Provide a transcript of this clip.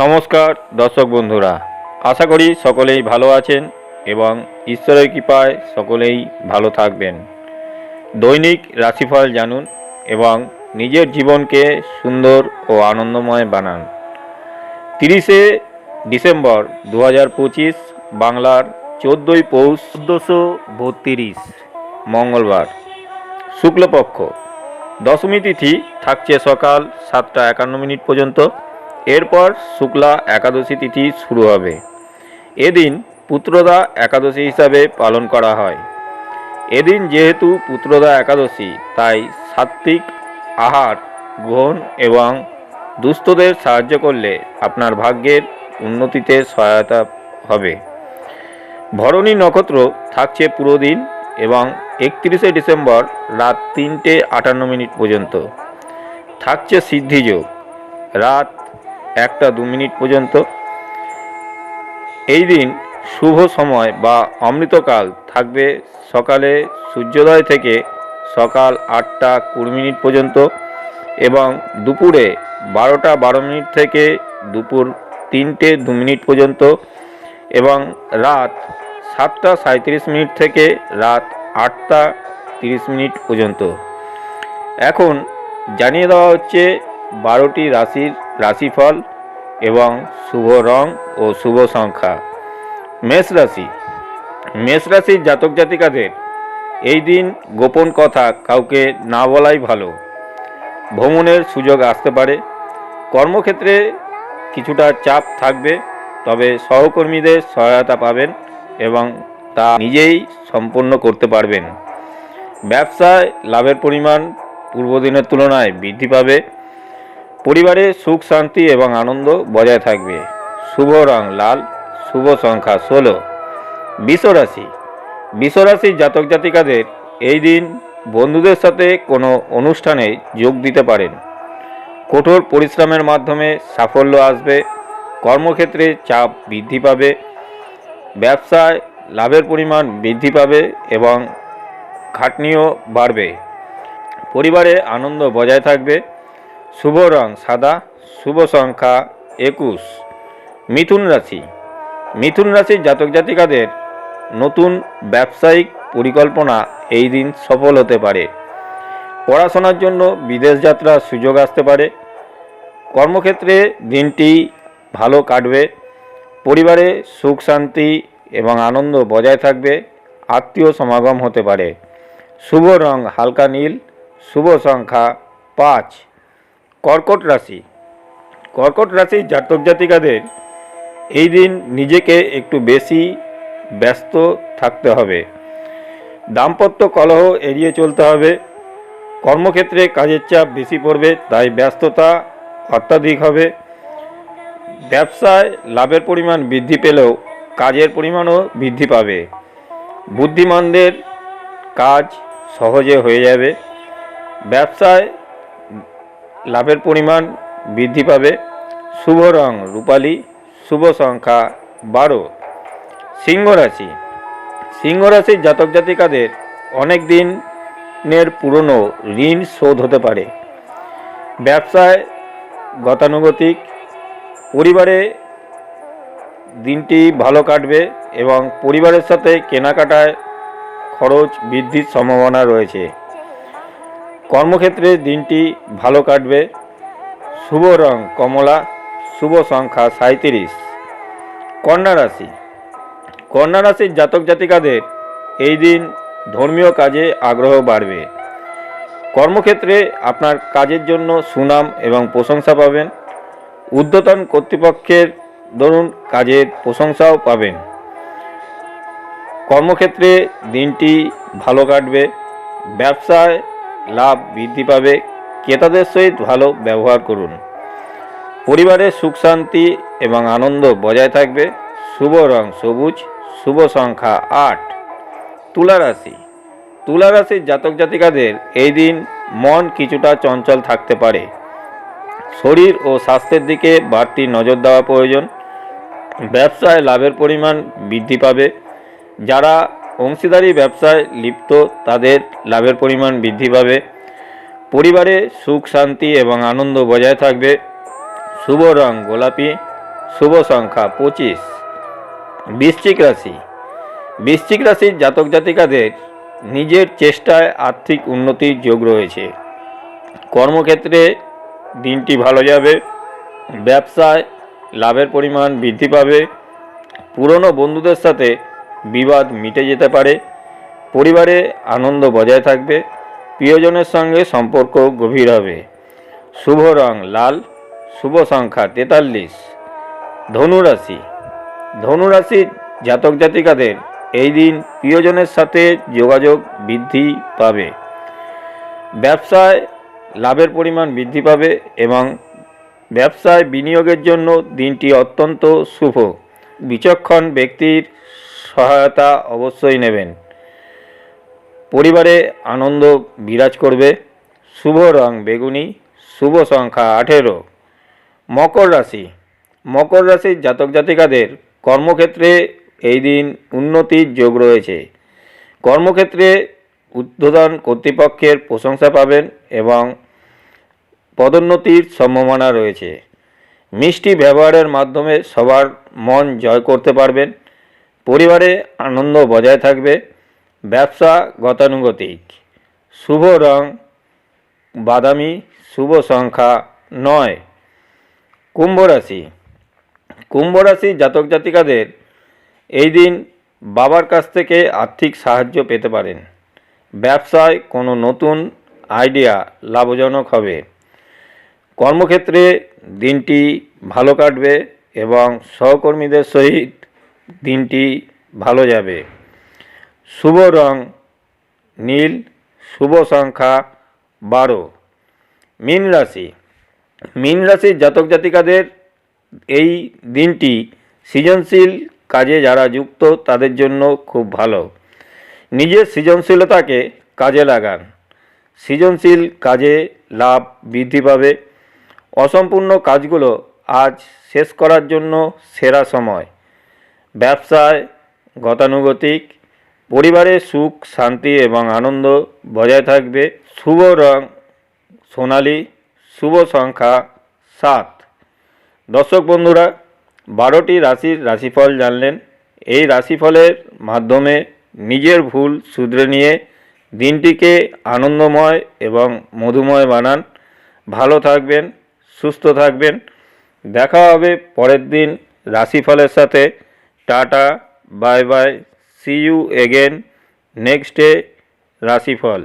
নমস্কার, দর্শক বন্ধুরা। আশা করি সকলেই ভালো আছেন এবং ঈশ্বরের কৃপায় সকলেই ভালো থাকবেন। দৈনিক রাশিফল জানুন এবং নিজের জীবনকে সুন্দর ও আনন্দময় বানান। তিরিশে ডিসেম্বর দু হাজার পঁচিশ, বাংলার চোদ্দোই পৌষ চোদ্দোশো বত্রিশ, মঙ্গলবার। শুক্লপক্ষ। দশমী তিথি থাকছে সকাল সাতটা একান্ন মিনিট পর্যন্ত। এরপর শুক্লা একাদশী তিথি শুরু হবে। এদিন পুত্রদা একাদশী হিসাবে পালন করা হয়। এদিন যেহেতু পুত্রদা একাদশী, তাই সাত্ত্বিক আহার গ্রহণ এবং দুস্থদের সাহায্য করলে আপনার ভাগ্যের উন্নতিতে সহায়তা হবে। ভরণী নক্ষত্র থাকছে পুরো দিন এবং একত্রিশে ডিসেম্বর রাত তিনটে আটান্ন মিনিট পর্যন্ত। থাকছে সিদ্ধিযোগ। রাত একটা দু মিনিট পর্যন্ত। এই দিন শুভ সময় বা অমৃতকাল থাকবে সকালে সূর্যোদয় থেকে সকাল আটটা কুড়ি মিনিট পর্যন্ত এবং দুপুরে বারোটা বারো মিনিট থেকে দুপুর তিনটে দু মিনিট পর্যন্ত এবং রাত সাতটা সাঁত্রিশ মিনিট থেকে রাত আটটা তিরিশ মিনিট পর্যন্ত। এখন জানিয়ে দেওয়া হচ্ছে বারোটি রাশির রাশিফল এবং শুভ রং ও শুভ সংখ্যা। মেষ রাশি। মেষ রাশির জাতক জাতিকাদের, এই দিন গোপন কথা কাউকে না বলাই ভালো। ভ্রমণের সুযোগ আসতে পারে। কর্মক্ষেত্রে কিছুটা চাপ থাকবে, তবে সহকর্মীদের সহায়তা পাবেন এবং তা নিজেই সম্পন্ন করতে পারবেন। ব্যবসায় লাভের পরিমাণ পূর্বদিনের তুলনায় বৃদ্ধি পাবে। পরিবারে সুখ, শান্তি এবং আনন্দ বজায় থাকবে। শুভ রং লাল, শুভ সংখ্যা ষোলো। বিশ্বরাশি। বিশ্বরাশির জাতক জাতিকাদের এই দিন বন্ধুদের সাথে কোনো অনুষ্ঠানে যোগ দিতে পারেন। কঠোর পরিশ্রমের মাধ্যমে সাফল্য আসবে, কর্মক্ষেত্রে চাপ বৃদ্ধি পাবে, ব্যবসায় লাভের পরিমাণ বৃদ্ধি পাবে এবং খাটনিও বাড়বে। পরিবারে আনন্দ বজায় থাকবে শুভ রং সাদা, শুভ সংখ্যা একুশ। মিথুন রাশি। মিথুন রাশির জাতক জাতিকাদের নতুন ব্যবসায়িক পরিকল্পনা এই দিন সফল হতে পারে। পড়াশোনার জন্য বিদেশ যাত্রার সুযোগ আসতে পারে। কর্মক্ষেত্রে দিনটি ভালো কাটবে। পরিবারে সুখ, শান্তি এবং আনন্দ বজায় থাকবে। আত্মীয় সমাগম হতে পারে। শুভ রং হালকা নীল, শুভ সংখ্যা পাঁচ। কর্কট রাশি। কর্কট রাশির জাতক জাতিকাদের এই দিন নিজেকে একটু বেশি ব্যস্ত থাকতে হবে। দাম্পত্য কলহ এড়িয়ে চলতে হবে। কর্মক্ষেত্রে কাজের চাপ বেশি পড়বে, তাই ব্যস্ততা অত্যাধিক হবে। ব্যবসায় লাভের পরিমাণ বৃদ্ধি পেলেও কাজের পরিমাণও বৃদ্ধি পাবে। বুদ্ধিমানদের কাজ সহজে হয়ে যাবে। ব্যবসায় লাভের পরিমাণ বৃদ্ধি পাবে। শুভ রং রূপালী, শুভ সংখ্যা বারো। সিংহ রাশি। সিংহ রাশির জাতক জাতিকাদের অনেক দিনের পুরনো ঋণ শোধ হতে পারে। ব্যবসায় গতানুগতিক, পরিবারে দিনটি ভালো কাটবে এবং পরিবারের সাথে কেনাকাটায় খরচ বৃদ্ধির সম্ভাবনা রয়েছে। কর্মক্ষেত্রে দিনটি ভালো কাটবে। শুভ রং কমলা, শুভ সংখ্যা সাঁত্রিশ কন্যা রাশি। কন্যা রাশির জাতক জাতিকাদের এই দিন ধর্মীয় কাজে আগ্রহ বাড়বে। কর্মক্ষেত্রে আপনার কাজের জন্য সুনাম এবং প্রশংসা পাবেন। ঊর্ধ্বতন কর্তৃপক্ষের ধরুন কাজের প্রশংসাও পাবেন। কর্মক্ষেত্রে দিনটি ভালো কাটবে। ব্যবসায় লাভ বৃদ্ধি পাবে। ক্রেতাদের সহিত ভালো ব্যবহার করুন। পরিবারে সুখ, শান্তি এবং আনন্দ বজায় থাকবে। শুভ রং সবুজ, শুভ সংখ্যা আট। তুলা রাশি। তুলা রাশির জাতক জাতিকাদের এই দিন মন কিছুটা চঞ্চল থাকতে পারে। শরীর ও স্বাস্থ্যের দিকে বাড়তি নজর দেওয়া প্রয়োজন। ব্যবসায় লাভের পরিমাণ বৃদ্ধি পাবে। যারা অংশীদারি ব্যবসায় লিপ্ত, তাদের লাভের পরিমাণ বৃদ্ধি পাবে। পরিবারে সুখ, শান্তি এবং আনন্দ বজায় থাকবে। শুভ রং, গোলাপি, শুভ সংখ্যা পঁচিশ। বৃশ্চিক রাশি। বৃশ্চিক রাশির জাতক জাতিকাদের নিজের চেষ্টায় আর্থিক উন্নতির যোগ রয়েছে। কর্মক্ষেত্রে দিনটি ভালো যাবে। ব্যবসায় লাভের পরিমাণ বৃদ্ধি পাবে। পুরনো বন্ধুদের সাথে বিবাদ মিটে যেতে পারে, পরিবারে আনন্দ বজায় থাকবে, প্রিয়জনের সঙ্গে সম্পর্ক গভীর হবে। শুভ রং লাল, শুভ সংখ্যা তেতাল্লিশ। ধনুরাশি। ধনুরাশির জাতক জাতিকাদের এই দিন প্রিয়জনের সাথে যোগাযোগ বৃদ্ধি পাবে। ব্যবসায় লাভের পরিমাণ বৃদ্ধি পাবে এবং ব্যবসায় বিনিয়োগের জন্য দিনটি অত্যন্ত শুভ। বিচক্ষণ ব্যক্তির সহায়তা অবশ্যই নেবেন। পরিবারে আনন্দ বিরাজ করবে। শুভ রং বেগুনি, শুভ সংখ্যা আঠেরো। মকর রাশি। মকর রাশির জাতক জাতিকাদের কর্মক্ষেত্রে এই দিন উন্নতির যোগ রয়েছে। কর্মক্ষেত্রে উদ্বোধন কর্তৃপক্ষের প্রশংসা পাবেন এবং পদোন্নতির সম্ভাবনা রয়েছে। মিষ্টি ব্যবহারের মাধ্যমে সবার মন জয় করতে পারবেন। পরিবারে আনন্দ বজায় থাকবে। ব্যবসা গতানুগতিক। শুভ রং, বাদামি, শুভ সংখ্যা নয়। কুম্ভ রাশি। কুম্ভ রাশির জাতক জাতিকাদের এই দিন বাবার কাছ থেকে আর্থিক সাহায্য পেতে পারেন। ব্যবসায় কোনো নতুন আইডিয়া লাভজনক হবে। কর্মক্ষেত্রে দিনটি ভালো কাটবে এবং সহকর্মীদের সহিত দিনটি ভালো যাবে। শুভ রং নীল, শুভ সংখ্যা বারো। মীন রাশি। মীন রাশির জাতক জাতিকাদের এই দিনটি সৃজনশীল কাজে যারা যুক্ত, তাদের জন্য খুব ভালো। নিজের সৃজনশীলতাকে কাজে লাগান। সৃজনশীল কাজে লাভ বৃদ্ধি পাবে। অসম্পূর্ণ কাজগুলো আজ শেষ করার জন্য সেরা সময়। ব্যবসায় গতানুগতিক, পরিবারে সুখ, শান্তি এবং আনন্দ বজায় থাকবে। শুভ রং, সোনালি, শুভ সংখ্যা সাত। দর্শক বন্ধুরা, বারোটি রাশির রাশিফল জানলেন। এই রাশিফলের মাধ্যমে নিজের ভুল শুধরে নিয়ে দিনটিকে আনন্দময় এবং মধুময় বানান। ভালো থাকবেন, সুস্থ থাকবেন। দেখা হবে পরের দিন রাশিফলের সাথে। Tata bye bye see you again next day রাশিফল।